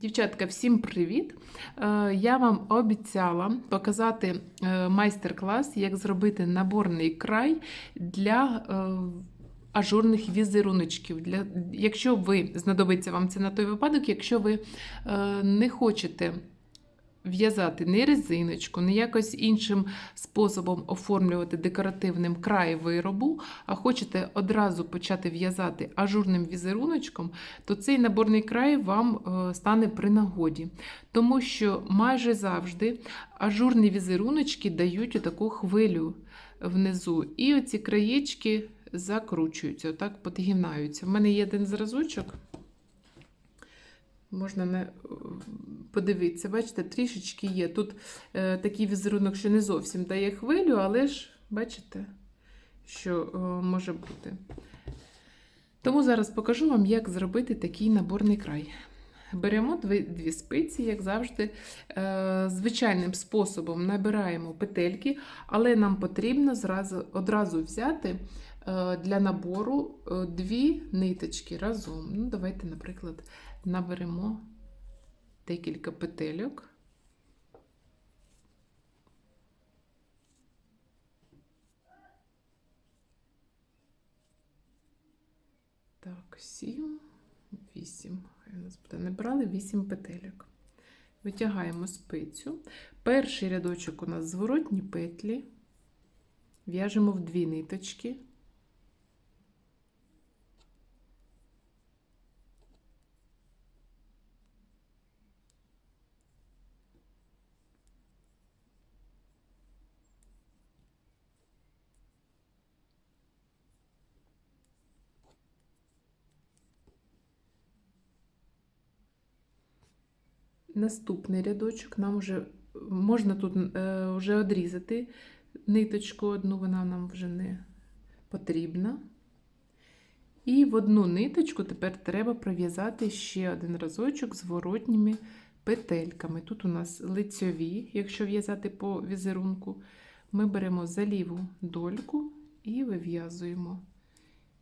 Дівчатка, всім привіт! Е, Я вам обіцяла показати е, майстер-клас, як зробити наборний край для е, ажурних візеруночків. Для, якщо ви знадобиться вам це на той випадок, якщо ви не хочете в'язати ні резиночку, ні якось іншим способом оформлювати декоративним край виробу, а хочете одразу почати в'язати ажурним візеруночком, то цей наборний край вам е, стане при нагоді. Тому що майже завжди ажурні візеруночки дають таку хвилю внизу. І оці краєчки закручуються, отак підгинаються. В мене є один зразочок. Можна не подивитися, бачите, трішечки є. Тут е, такий візерунок, що не зовсім дає хвилю, але ж бачите, що е, може бути. Тому зараз покажу вам, як зробити такий наборний край. Беремо дві, дві спиці, як завжди, е, звичайним способом набираємо петельки, але нам потрібно зразу, одразу взяти е, для набору е, дві ниточки разом. Ну, давайте, наприклад, наберемо декілька петельок. Так, сім, вісім. Хай у нас буде. Набрали вісім петельок. Витягаємо спицю. Перший рядочок у нас зворотні петлі. В'яжемо в дві ниточки. Наступний рядочок нам вже можна тут е, вже одрізати ниточку одну, вона нам вже не потрібна. І в одну ниточку тепер треба пров'язати ще один разочок з воротніми петельками. Тут у нас лицьові, якщо в'язати по візерунку, ми беремо за ліву дольку і вив'язуємо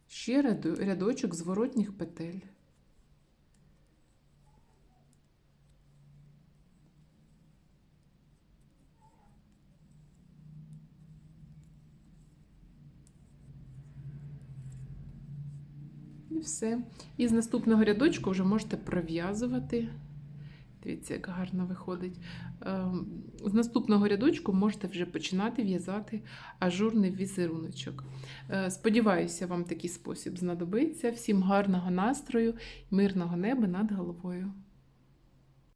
ще рядочок зворотніх петель. Все. І з наступного рядочку вже можете пров'язувати. Дивіться, як гарно виходить. Ем, З наступного рядочку можете вже починати в'язати ажурний візеруночок. Е, Сподіваюся, вам такий спосіб знадобиться. Всім гарного настрою, мирного неба над головою.